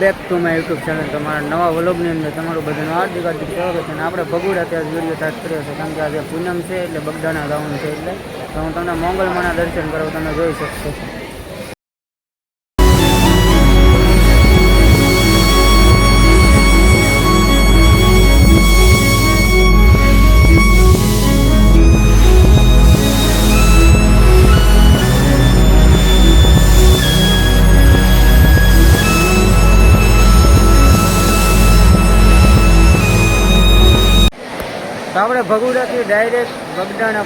Back to my YouTube channel. તમારા નવા વ્લોગની અંદર તમારું બધાનું હાર્દિક હાર્દિક સ્વાગત છે. અને આપણે ભગુડા ત્યાં વીડિયો સ્ટાર્ટ કર્યો છે. કારણ કે આજે પૂનમ છે એટલે બગદાણા ગાઉન છે એટલે તો હું તમને મોંગલમાના દર્શન કરાવું તમે જોઈ શકશો. ડાયરેક્ટ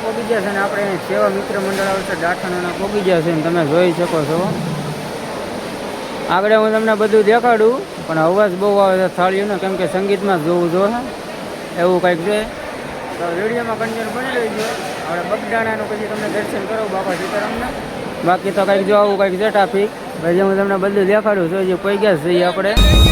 પહોંચી ગયા છે અને આપણે અહીં સેવા મિત્ર મંડળ આવશે ડાઠાણાના ગયા છે અને તમે જોઈ શકો છો. આગળ હું તમને બધું દેખાડું, પણ અવાજ બહુ આવે છે થાળીઓનો, કેમ કે સંગીતમાં જોવું જોઈએ. એવું કંઈક છે. તો વિડીયોમાં કન્ટિન્યુ બની રહીજો આપણે બગડાણાનું પછી તમને દર્શન કરો બાપા સીતારામના. બાકી તો કંઈક જો આવું કંઈક છે ટ્રાફિક પછી હું તમને બધું દેખાડું જોઈએ કોઈ ગયા આપણે આપણે.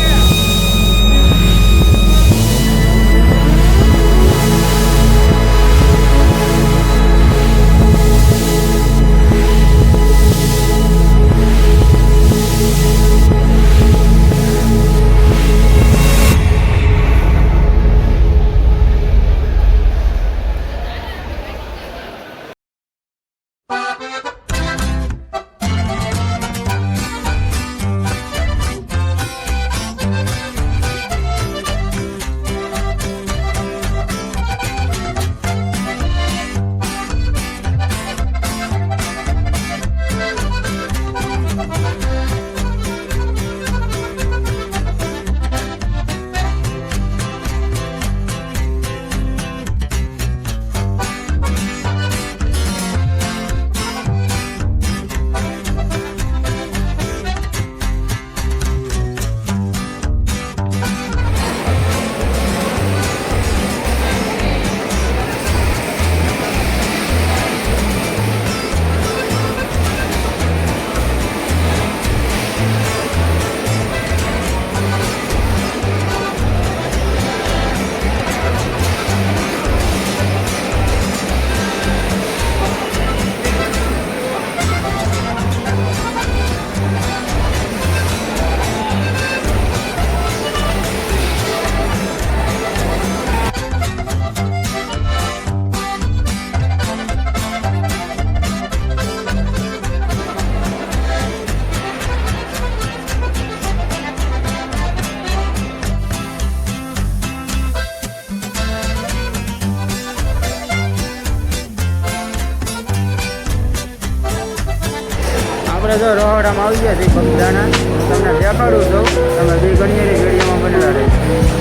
જો આવી ગયા છે. બગદાણા તમને દેખાડું છું. તમે બે ઘણી વિડીયોમાં બનેલા રહેજો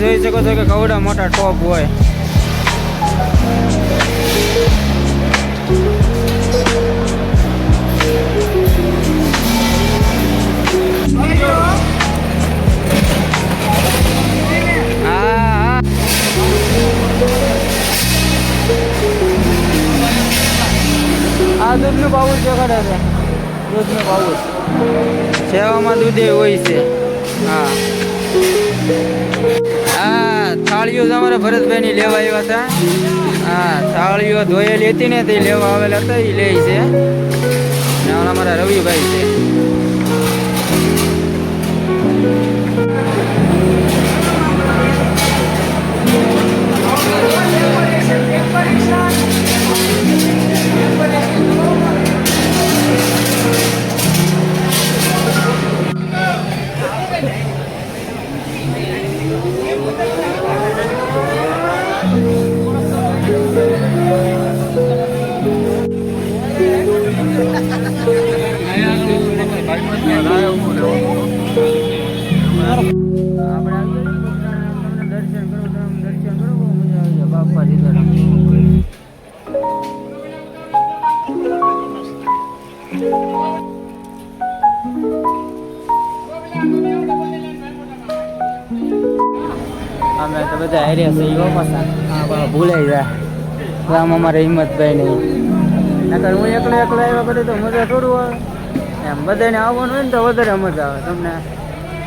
જોઈ શકો છો કે કવડા મોટા ટોપ હોય. હા હા આ દૂધનું પાઉચ દેખાડે છે. દૂધનું પાઉચ સેવામાં દૂધે હોય છે. હા. હા, થાળીઓ તમારે ભરતભાઈની લેવા આવ્યા હતા. હા, થાળીઓ ધોયેલી હતી ને તે લેવા આવેલા હતા એ લે છે. ને અમારા રવિભાઈ છે. બધા હાર્યા છે યો પાછા ભૂલાઈ જાય. અમારે હિંમતભાઈ નહીં નકર હું એકલો એકલો આવ્યા કરું તો મજા થોડું આવે. એમ બધાને આવવાનું હોય ને તો વધારે મજા આવે. તમને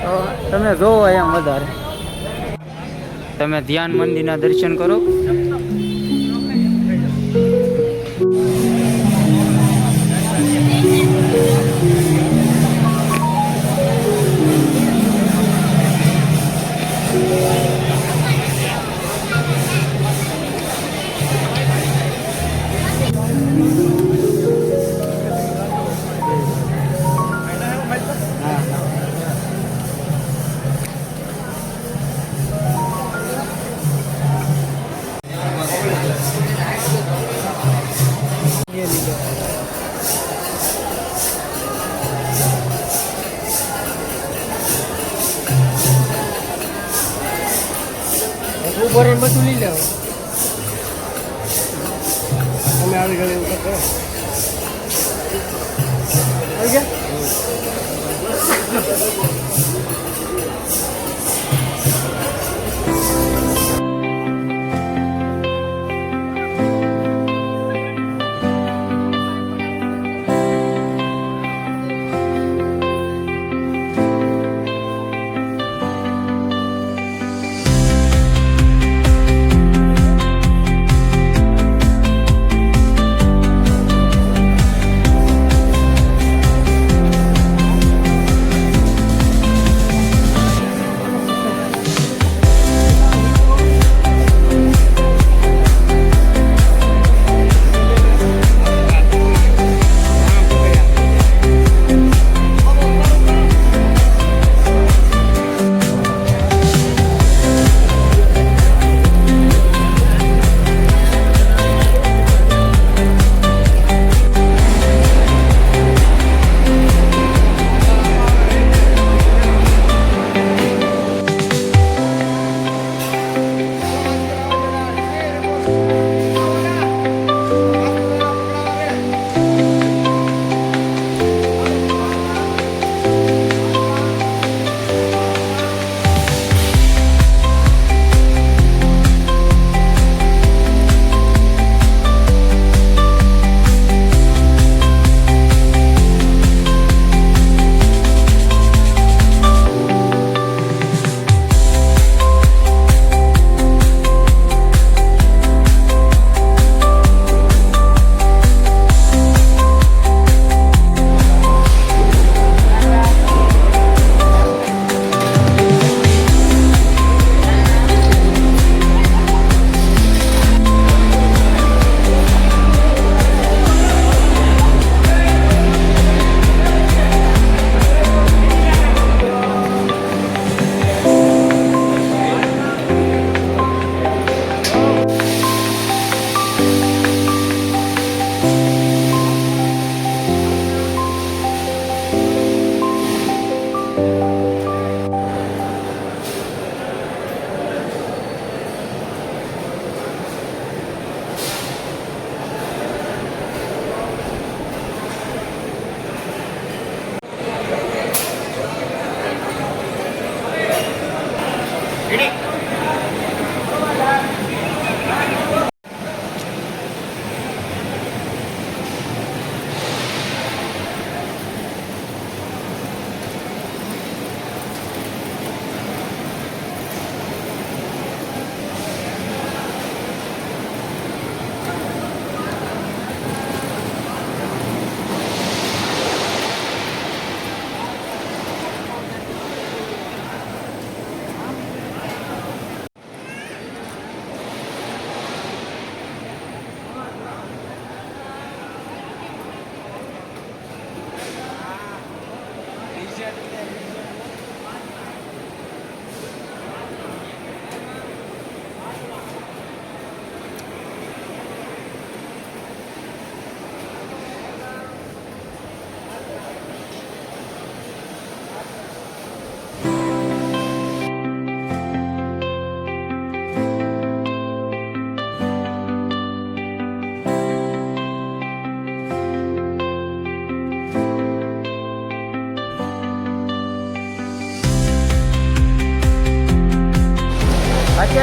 તો તમે જોવો એમ વધારે. તમે ધ્યાન મંદિરના દર્શન કરો. તમે આવી ગયો એવું કરો આવી ગયા?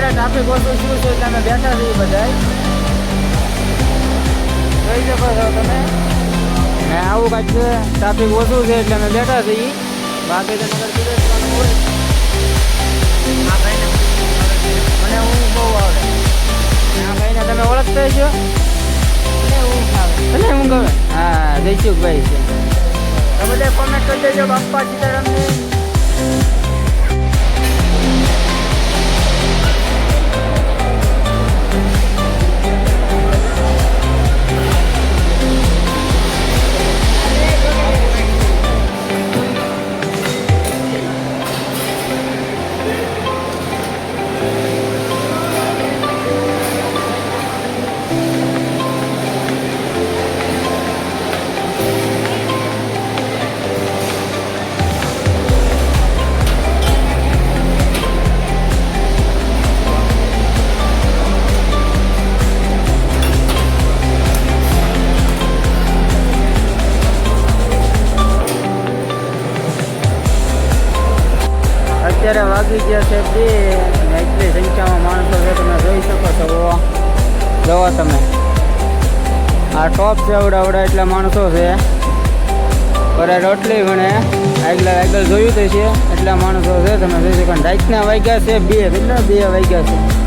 અત્યારે ટ્રાફિક ઓછું શું છે એટલે અમે બેઠા છીએ બધા જોઈ શકો છો તમે. ને આવું કાંઈક છે ટ્રાફિક ઓછું છે એટલે અમે બેઠા છીએ. બાકી તો નગર કીધું હોય મને ઊંઘ બહુ આવડે. આ ભાઈને તમે ઓળખતા છો તને ઊંઘ આવે. હા જયસુખભાઈ છે. તમે બધા કોમેન્ટ કરી દેજો બાપા સીતારામની. અત્યારે ગયા છે બે એટલી સંખ્યામાં માણસો છે, તમે જોઈ શકો છો જોવો તમે. આ ટોપ છે અવડા અવડા એટલા માણસો છે. પર રોટલી ગણે આગળ આગળ જોયું તો છે, એટલા માણસો છે, તમે જોઈ શકો રાતના વાગ્યા છે બે, કેટલા? બે વાગ્યા છે.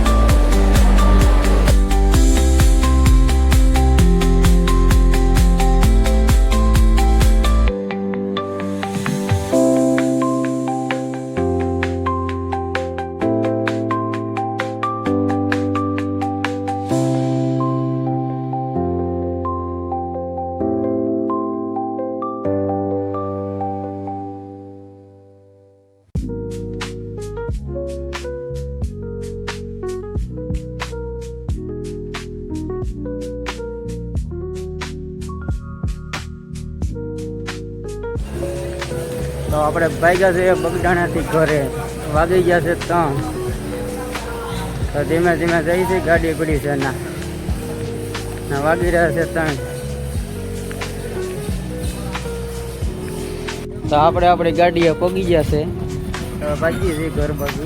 આપણે ભાગ્યા છે બગડાણાથી ઘરે. વાગી ગયા છે ત્રણ. તો ધીમે ધીમે જઈ છે ગાડી પડી છે ના વાગી રહ્યા છે ત્રણ. તો આપણે આપણી ગાડીએ પગી ગયા છે. તો છે ઘર બાજુ.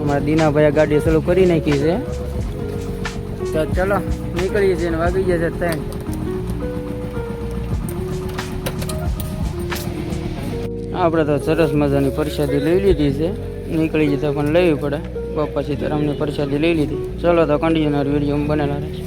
અમારા દીનાભાઈએ ગાડી ચાલુ કરી નાખી છે. તો ચલો, નીકળીએ છીએ વાગી ગયા છે ત્રણ. આપણે તો સરસ મજાની પ્રસાદી લઈ લીધી છે. નીકળી જતા પણ લેવી પડે. બાપા સીતારામની પ્રસાદી લઈ લીધી. ચલો તો કન્ડિશનર વીડિયો બનેલા રહેશે.